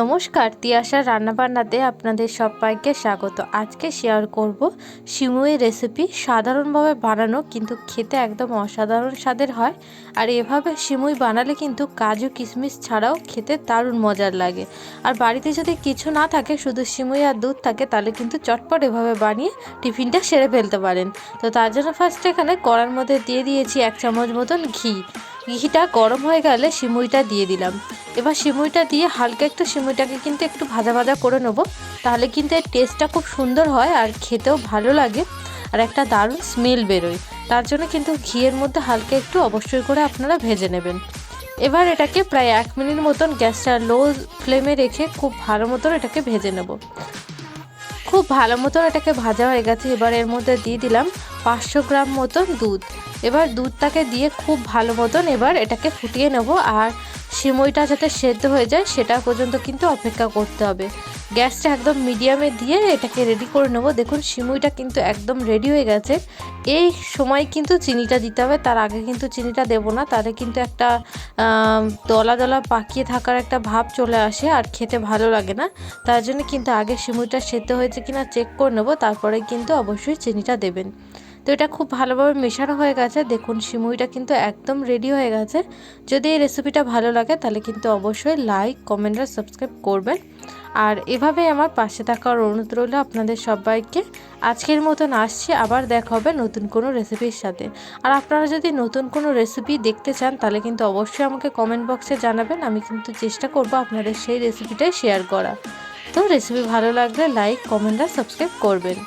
নমস্কার, তিয়াশার রান্নাবান্নাতে আপনাদের সবাইকে স্বাগত। আজকে শেয়ার করব সিমুই রেসিপি সাধারণভাবে বানানো কিন্তু খেতে একদম অসাধারণ স্বাদের হয়। আর এভাবে সিমুই বানালে কিন্তু কাজু কিশমিশ ছাড়াও খেতে দারুণ মজার লাগে। আর বাড়িতে যদি কিছু না থাকে, শুধু সিমুই আর দুধ থাকে, তাহলে কিন্তু চটপট এভাবে বানিয়ে টিফিনটা সেরে ফেলতে পারেন। তো তার জন্য ফার্স্ট এখানে কড়ার মধ্যে দিয়ে দিয়েছি এক চামচ মতন ঘি। ঘিটা গরম হয়ে গেলে সিমুইটা দিয়ে দিলাম। এবার সিমুইটা দিয়ে হালকা একটু সিমুইটাকে কিন্তু একটু ভাজা ভাজা করে নেব। তাহলে কিন্তু এর টেস্টটা খুব সুন্দর হয় আর খেতেও ভালো লাগে আর একটা দারুণ স্মেল বেরোয়। তার জন্য কিন্তু ঘিয়ের মধ্যে হালকা একটু অবশ্যই করে আপনারা ভেজে নেবেন। এবার এটাকে প্রায় এক মিনিট মতন গ্যাসটা লো ফ্লেমে রেখে খুব ভালো মতন এটাকে ভেজে নেব। খুব ভালো মতন এটাকে ভাজা হয়ে গেছে। এবার এর মধ্যে দিয়ে দিলাম পাঁচশো গ্রাম মতন দুধ। এবার দুধটাকে দিয়ে খুব ভালো মতন এবার এটাকে ফুটিয়ে নেব। আর সিমইটা যাতে সেদ্ধ হয়ে যায়, সেটা পর্যন্ত কিন্তু অপেক্ষা করতে হবে। গ্যাসটা একদম মিডিয়ামে দিয়ে এটাকে রেডি করে নেব। দেখুন, সিমুইটা কিন্তু একদম রেডি হয়ে গেছে। এই সময় কিন্তু চিনিটা দিতে হবে, তার আগে কিন্তু চিনিটা দেবো না। তাহলে কিন্তু একটা দলা দলা পাকিয়ে থাকার একটা ভাব চলে আসে আর খেতে ভালো লাগে না। তার জন্য কিন্তু আগে সিমুইটা সেদ্ধ হয়েছে কিনা চেক করে নেব, তারপরে কিন্তু অবশ্যই চিনিটা দেবেন। তো এটা খুব ভালোভাবে মেশানো হয়ে গেছে। দেখুন, সিমুইটা কিন্তু একদম রেডি হয়ে গেছে। যদি এই রেসিপিটা ভালো লাগে, তাহলে কিন্তু অবশ্যই লাইক কমেন্ট আর সাবস্ক্রাইব করবেন। আর এভাবে আমার পাশে থাকার অনুরোধ রইল আপনাদের সবাইকে। আজকের মতন আসছি, আবার দেখা হবে নতুন কোনো রেসিপির সাথে। আর আপনারা যদি নতুন কোনো রেসিপি দেখতে চান, তাহলে কিন্তু অবশ্যই আমাকে কমেন্ট বক্সে জানাবেন, আমি কিন্তু চেষ্টা করব আপনাদের সেই রেসিপিটাই শেয়ার করা তো রেসিপি ভালো লাগলে লাইক কমেন্ট আর সাবস্ক্রাইব করবেন।